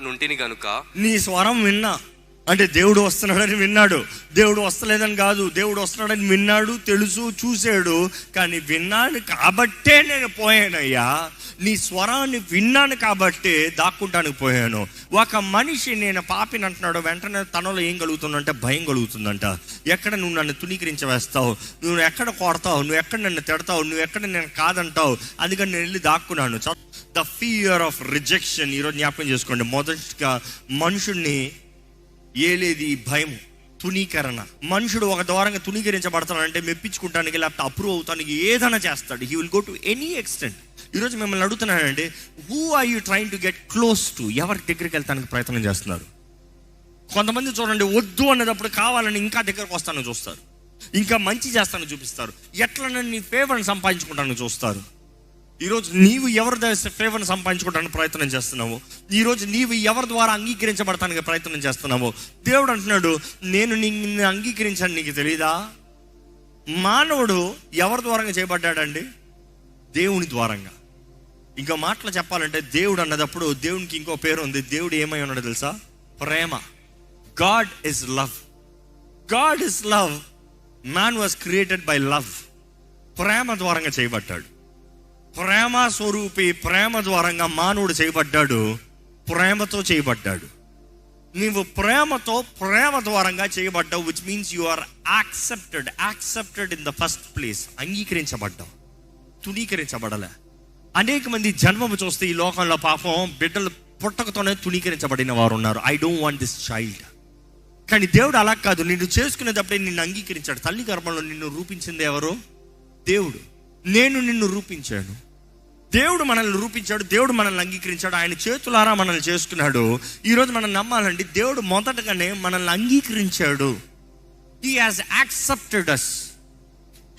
నుంటిని గనుక నీ స్వరం విన్నా. అంటే దేవుడు వస్తున్నాడని విన్నాడు. దేవుడు వస్తలేదని కాదు. దేవుడు వస్తున్నాడని విన్నాడు తెలుసు చూశాడు. కానీ విన్నాను కాబట్టే నేను పోయానయ్యా. నీ స్వరాన్ని విన్నాను కాబట్టే దాక్కుంటానికి పోయాను. ఒక మనిషి నేను పాపిని అంటున్నాడు వెంటనే తనలో ఏం కలుగుతుందంటే భయం కలుగుతుందంట. ఎక్కడ నువ్వు నన్ను తునీకరించి వేస్తావు నువ్వు ఎక్కడ కొడతావు? నువ్వు ఎక్కడ నన్ను తిడతావు? నువ్వు ఎక్కడ నేను కాదంటావు? అందుకని నేను వెళ్ళి దాక్కున్నాను. ద ఫియర్ ఆఫ్ రిజెక్షన్ ఈరోజు జ్ఞాపకం చేసుకోండి. మొదటిగా మనుషుణ్ణి ఏలేది భయం తునీకరణ మనుషుడు ఒక ద్వారంగా తునీకరించబడతాడంటే మెప్పించుకుంటానికి లేకపోతే అప్రూవ్ అవుతానికి ఏదైనా చేస్తాడు. He will go to any extent ఈరోజు మిమ్మల్ని అడుగుతున్నానంటే who are you trying to get close to ఎవరి దగ్గరికి వెళ్తానికి ప్రయత్నం చేస్తున్నారు? కొంతమంది చూడండి వద్దు అన్నదప్పుడు కావాలని ఇంకా దగ్గరకు వస్తానని చూస్తారు. ఇంకా మంచి చేస్తానని చూపిస్తారు. ఎట్లనని నీ ఫేవర్ని సంపాదించుకుంటానని చూస్తారు. ఈరోజు నీవు ఎవరి ఫేవర్ని సంపాదించుకోవడానికి ప్రయత్నం చేస్తున్నావు? ఈరోజు నీవు ఎవరి ద్వారా అంగీకరించబడటానికి ప్రయత్నం చేస్తున్నావు? దేవుడు అంటున్నాడు నేను నిన్ను అంగీకరించాను నీకు తెలీదా? మానవుడు ఎవరి ద్వారంగా చేయబడ్డాడండి? దేవుని ద్వారంగా. ఇంకో మాటలు చెప్పాలంటే దేవుడు అన్నదప్పుడు దేవునికి ఇంకో పేరు ఉంది. దేవుడు ఏమై ఉన్నాడో తెలుసా? ప్రేమ. God is love God is love man was created by love ప్రేమ ద్వారంగా చేయబడ్డాడు. ప్రేమ స్వరూపి ప్రేమ ద్వారంగా మానవుడు చేయబడ్డాడు. ప్రేమతో చేయబడ్డాడు. నీవు ప్రేమతో ప్రేమ ద్వారంగా చేయబడ్డావు which means you are accepted accepted in the first place అంగీకరించబడ్డావు. తుణీకరించబడలే. అనేక మంది జన్మము చూస్తే ఈ లోకంలో పాపం బిడ్డలు పుట్టకతోనే తుణీకరించబడిన వారు ఉన్నారు. I don't want this child కానీ దేవుడు అలా కాదు. నిన్ను చేసుకునేటప్పుడే నిన్ను అంగీకరించాడు. తల్లి గర్భంలో నిన్ను రూపించింది ఎవరు? దేవుడు. నేను నిన్ను రూపించాను. దేవుడు మనల్ని రూపించాడు దేవుడు మనల్ని అంగీకరించాడు ఆయన చేతులారా మనల్ని చేసుకున్నాడు ఈరోజు మనం నమ్మాలండి దేవుడు మొదటగానే మనల్ని అంగీకరించాడు. హీ హాజ్ యాక్సెప్టెడ్ అస్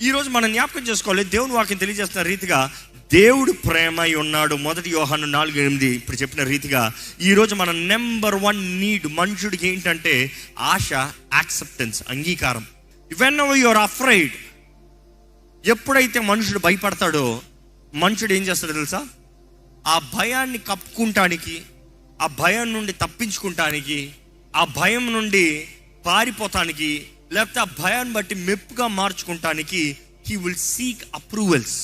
ఈరోజు మనం జ్ఞాపకం చేసుకోవాలి దేవుని వాక్యం తెలియజేస్తున్న రీతిగా దేవుడు ప్రేమ అయి ఉన్నాడు. మొదటి యోహాను నాలుగు ఎనిమిది ఇప్పుడు చెప్పిన రీతిగా ఈరోజు మన నెంబర్ వన్ నీడ్ మనుషుడికి ఏంటంటే ఆశ యాక్సెప్టెన్స్ అంగీకారం. వెన్ యువర్ అఫ్రైడ్ ఎప్పుడైతే మనుషుడు భయపడతాడో మనుషుడు ఏం చేస్తాడో తెలుసా? ఆ భయాన్ని కప్పుకుంటానికి ఆ భయం నుండి తప్పించుకుంటానికి ఆ భయం నుండి పారిపోతానికి లేకపోతే ఆ భయాన్ని బట్టి మెప్పుగా మార్చుకుంటానికి హీ విల్ సీక్ అప్రూవల్స్